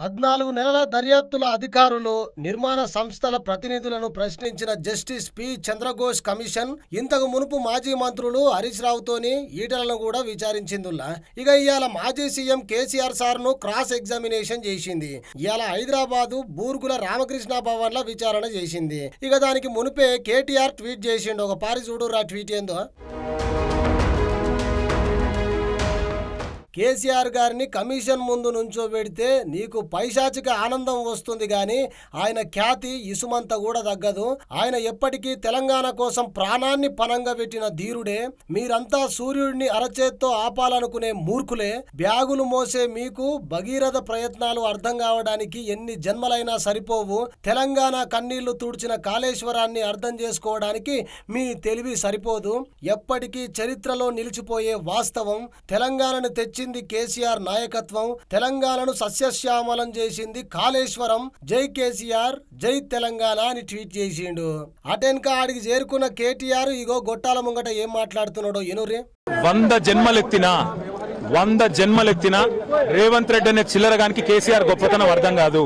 పద్నాలుగు నెలల దర్యాప్తుల అధికారులు నిర్మాణ సంస్థల ప్రతినిధులను ప్రశ్నించిన జస్టిస్ పి. చంద్రఘోష్ కమిషన్ ఇంతకు మునుపు మాజీ మంత్రులు హరీష్ రావుతోని ఈటలను కూడా విచారించిందిలా. ఇక ఇవాళ మాజీ సీఎం కేసీఆర్ సార్ను క్రాస్ ఎగ్జామినేషన్ చేసింది. ఇవాళ హైదరాబాదు బూర్గుల రామకృష్ణ భవన్ విచారణ చేసింది. ఇక దానికి మునిపే కేటీఆర్ ట్వీట్ చేసిండు. ఒక పారి చూడురా ట్వీట్ ఏందో? కేసీఆర్ గారిని కమిషన్ ముందు నుంచోబెడితే నీకు పైశాచిక ఆనందం వస్తుంది కానీ ఆయన ఖ్యాతి ఇసుమంత కూడా తగ్గదు. ఆయన ఎప్పటికీ తెలంగాణ కోసం ప్రాణాన్ని పనంగా పెట్టిన ధీరుడే. మీరంతా సూర్యుడిని అరచేత్తో ఆపాలనుకునే మూర్ఖులే. బ్యాగులు మోసే మీకు భగీరథ ప్రయత్నాలు అర్థం కావడానికి ఎన్ని జన్మలైనా సరిపోవు. తెలంగాణ కన్నీళ్ళు తుడిచిన కాళేశ్వరాన్ని అర్థం చేసుకోవడానికి మీ తెలివి సరిపోదు. ఎప్పటికీ చరిత్రలో నిలిచిపోయే వాస్తవం తెలంగాణను తెచ్చి చేసింది కేసీఆర్ నాయకత్వం. తెలంగాణను సస్యశ్యామలం చేసింది కాళేశ్వరం. జై కేసీఆర్ జై తెలంగాణ అని ట్వీట్ చేసిండు. అటెన్కా ఆడికి చేరుకున్న కేటీఆర్ ఇగో గొట్టాల ముంగట ఏం మాట్లాడుతున్నాడో ఎనురే వంద జన్మలెత్తినా వంద జన్మలెత్తినా రేవంత్ రెడ్డి అనే చిల్లరగానికి కేసీఆర్ గొప్పతనం అర్థం కాదు.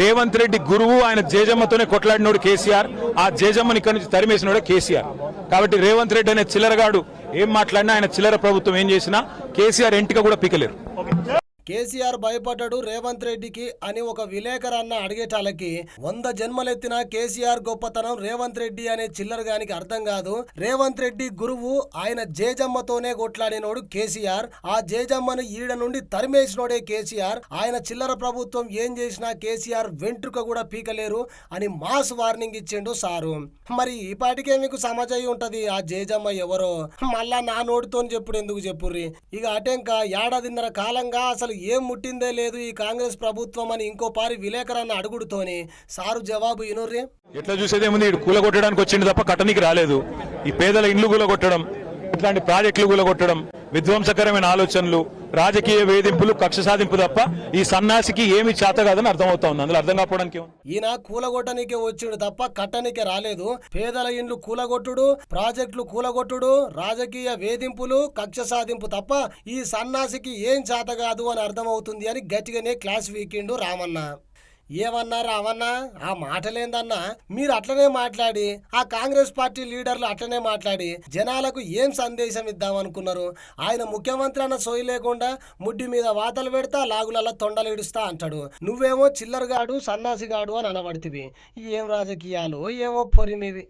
రేవంత్ రెడ్డి గురువు ఆయన జేజమ్మతోనే కొట్లాడినోడు కేసీఆర్. ఆ జేజమ్మని ఇక్కడి నుంచి తరిమేసినోడే కేసీఆర్. కాబట్టి రేవంత్ రెడ్డి అనే చిల్లరగాడు ఏం మాట్లాడినా ఆయన చిల్లర ప్రభుత్వం ఏం చేసినా కేసీఆర్ ఎంటిక కూడా పీకలేరు. కేసీఆర్ భయపడ్డాడు రేవంత్ రెడ్డికి అని ఒక విలేకరన్న అడిగేటాలకి వంద జన్మలెత్తిన కేసీఆర్ గొప్పతనం రేవంత్ రెడ్డి అనే చిల్లర గానికి అర్థం కాదు. రేవంత్ రెడ్డి గురువు ఆయన జేజమ్మతోనే కొట్లాడినోడు కేసీఆర్. ఆ జేజమ్మను ఈడ నుండి తరిమేసినోడే కేసీఆర్. ఆయన చిల్లర ప్రభుత్వం ఏం చేసినా కేసీఆర్ వెంట్రుక కూడా పీకలేరు అని మాస్ వార్నింగ్ ఇచ్చిండు సారు. మరి ఈ పాటికే మీకు సమాజం ఉంటది ఆ జేజమ్మ ఎవరో? మళ్ళా నా నోటితో చెప్పుడు ఎందుకు చెప్పుర్రి? ఇక అటెంక ఏడాదిన్నర కాలంగా అసలు ఏం ముట్టిందే లేదు ఈ కాంగ్రెస్ ప్రభుత్వం అని ఇంకో పారి విలేకరాన్ని అడుగుడుతోని. సారు జవాబు ఇనుర్రి ఎట్లా చూసేదేముంది? ఇటు కూలగొట్టడానికి వచ్చిండు తప్ప కట్టనికి రాలేదు. ఈ పేదల ఇండ్లు కూలగొట్టడం ఇట్లాంటి ప్రాజెక్టులు కూలగొట్టడం. విధ్వంసకరమైన ఆలోచనలు రాజకీయ వేధింపులు కక్ష సాధింపు తప్ప ఈ సన్నాసికి ఏమి చేత కాదని అర్థమవుతా ఉంది. అందులో అర్థం కాకపోవడానికి ఈయన కూలగొట్టనికే వచ్చాడు తప్ప కట్టనికే రాలేదు. పేదల ఇండ్లు కూలగొట్టుడు ప్రాజెక్టులు కూలగొట్టుడు రాజకీయ వేధింపులు కక్ష సాధింపు తప్ప ఈ సన్నాసికి ఏం చేత కాదు అని అర్థమవుతుంది అని గట్టిగానే క్లాస్ వీకిండు రామన్న. ఏమన్నా అవన్నా? ఆ మాటలేందన్నా? మీరు అట్లనే మాట్లాడి ఆ కాంగ్రెస్ పార్టీ లీడర్లు అట్లనే మాట్లాడి జనాలకు ఏం సందేశం ఇద్దామనుకున్నారు? ఆయన ముఖ్యమంత్రి అన్న సోయి లేకుండా ముడ్డి మీద వాతలు పెడతా లాగులలో తొండలు ఇడుస్తా అంటాడు. నువ్వేమో చిల్లరగాడు సన్నాసిగాడు అని అనబడితివి. ఏం రాజకీయాలు? ఏమో పొరిమివి.